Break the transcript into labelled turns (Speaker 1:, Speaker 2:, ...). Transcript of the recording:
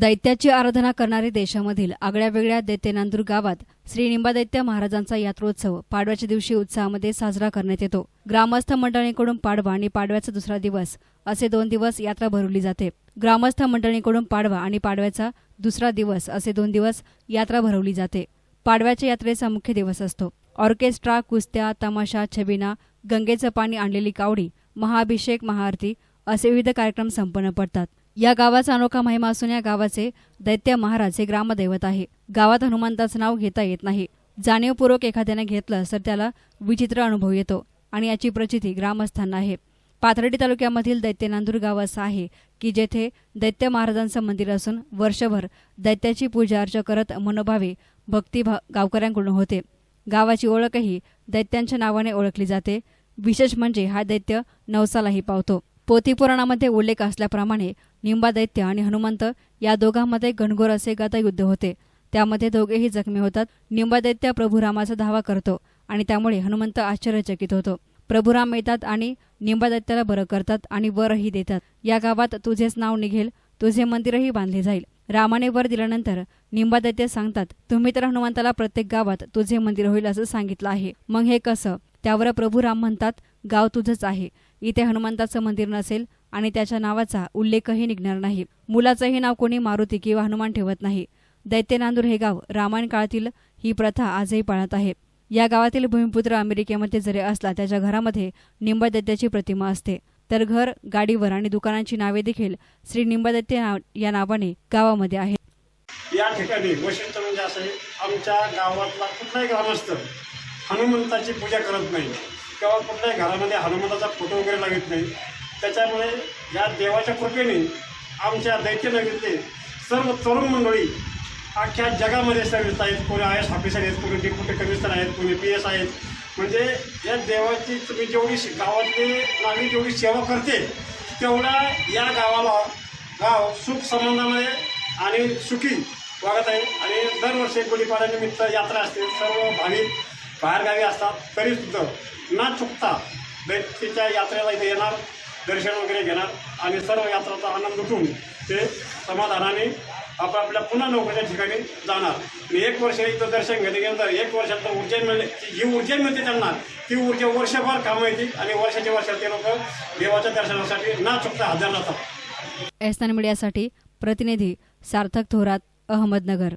Speaker 1: दैत्याची आराधना करणारे देशामधील आगळ्या वेगळ्या दैत्यनांदूर गावात श्री निंबादैत्य महाराजांचा यात्रोत्सव पाडव्याच्या दिवशी उत्साहामध्ये साजरा करण्यात येतो. ग्रामस्थ मंडळींकडून पाडवा आणि पाडव्याचा दुसरा दिवस असे दोन दिवस यात्रा भरवली जाते. ग्रामस्थ मंडळींकडून पाडवा आणि पाडव्याचा दुसरा दिवस असे दोन दिवस यात्रा भरवली जाते. पाडव्याच्या यात्रेचा मुख्य दिवस असतो. ऑर्केस्ट्रा कुस्त्या तमाशा छबिना गंगेचं पाणी आणलेली कावडी महाअभिषेक महाआरती असे विविध कार्यक्रम संपन्न पडतात. या गावाचा अनोखा महिमा असून या गावाचे दैत्य महाराज हे ग्रामदैवत आहे. गावात हनुमंताचं नाव घेता येत नाही. जाणीवपूर्वक एखाद्याने घेतलं तर त्याला विचित्र अनुभव येतो आणि याची प्रचिती ग्रामस्थांना आहे. पाथर्डी तालुक्यामधील दैत्यनांदूर गाव असं आहे की जेथे दैत्य महाराजांचं मंदिर असून वर्षभर दैत्याची पूजा अर्चा करत मनोभावे भक्ती भा गावकऱ्यांकडून होते. गावाची ओळखही दैत्यांच्या नावाने ओळखली जाते. विशेष म्हणजे हा दैत्य नवसालाही पावतो. पोथीपुराणामध्ये उल्लेख असल्याप्रमाणे निंबादैत्य आणि हनुमंत या दोघांमध्ये घनघोर असे गदायुद्ध होते. त्यामध्ये दोघेही जखमी होतात. निंबादैत्य प्रभू रामाचा धावा करतो आणि त्यामुळे हनुमंत आश्चर्यचकित होतो. प्रभू राम येतात आणि निंबादैत्याला बरं करतात आणि वरही देतात. या गावात तुझेच नाव निघेल तुझे मंदिरही बांधले जाईल. रामाने वर दिल्यानंतर निंबादैत्य सांगतात तुम्ही तर हनुमंताला प्रत्येक गावात तुझे मंदिर होईल असं सांगितलं आहे. मग हे कसं? त्यावर प्रभू राम म्हणतात गाव तुझंच आहे. इथे हनुमंताचं मंदिर नसेल आणि त्याच्या नावाचा उल्लेखही निघणार नाही. मुलाचंही नाव कोणी मारुती किंवा हनुमान ठेवत नाही. दैत्यनांदूर हे गाव रामायण काळातील ही प्रथा आजही पाळत आहे. या गावातील भूमिपुत्र अमेरिकेमध्ये जरी असला त्याच्या घरामध्ये निंबादैत्याची प्रतिमा असते. तर घर गाडीवर आणि दुकानांची नावे देखील श्री निंबादैत्य नाव- या नावाने गावामध्ये आहे
Speaker 2: या ठिकाणी वैशिष्ट्य म्हणजे असं आहे आमच्या गावातला कुठलाही ग्रामस्थ हनुमंताची पूजा करत नाही. किंवा कुठल्याही घरामध्ये हनुमंताचा फोटो वगैरे लागत नाही. त्याच्यामुळे या देवाच्या कृपेने आमच्या दैत्यनगरीतले सर्व तरुण मंडळी अख्ख्या जगामध्ये सर्विस आहेत. कोणी आय एस ऑफिसर आहेत कोणी डिप्युटी कमिशनर आहेत कोणी पी एस आहेत. म्हणजे या देवाची तुम्ही जेवढी गावातले नागरिक जेवढी सेवा करते तेवढा या गावाला गाव सुख संबंधामध्ये आणि सुखी वागत आहे. आणि दरवर्षी गुढीपाड्यानिमित्त यात्रा असते. सर्व भाविक बाहेरगावी असतात. तरीसुद्धा न चुकता दैत्यच्या यात्रेला इथे येणार. दर्शन वगैरे घेणार आणि सर्व यात्राचा आनंद उठून ते समाधानाने आपापल्या पुन्हा नोकरीच्या ठिकाणी जाणार. आणि एक वर्ष इथं दर्शन घेतल्यानंतर एक वर्षात तर ऊर्जा मिळते म्हणजे, जी ऊर्जा मिळते त्यांना ती ऊर्जा वर्षभर कामं येते आणि वर्षाच्या वर्षात ते लोक देवाच्या दर्शनासाठी ना चुकता हजर राहतात.
Speaker 1: एसनान मीडियासाठी प्रतिनिधी सार्थक थोरात अहमदनगर.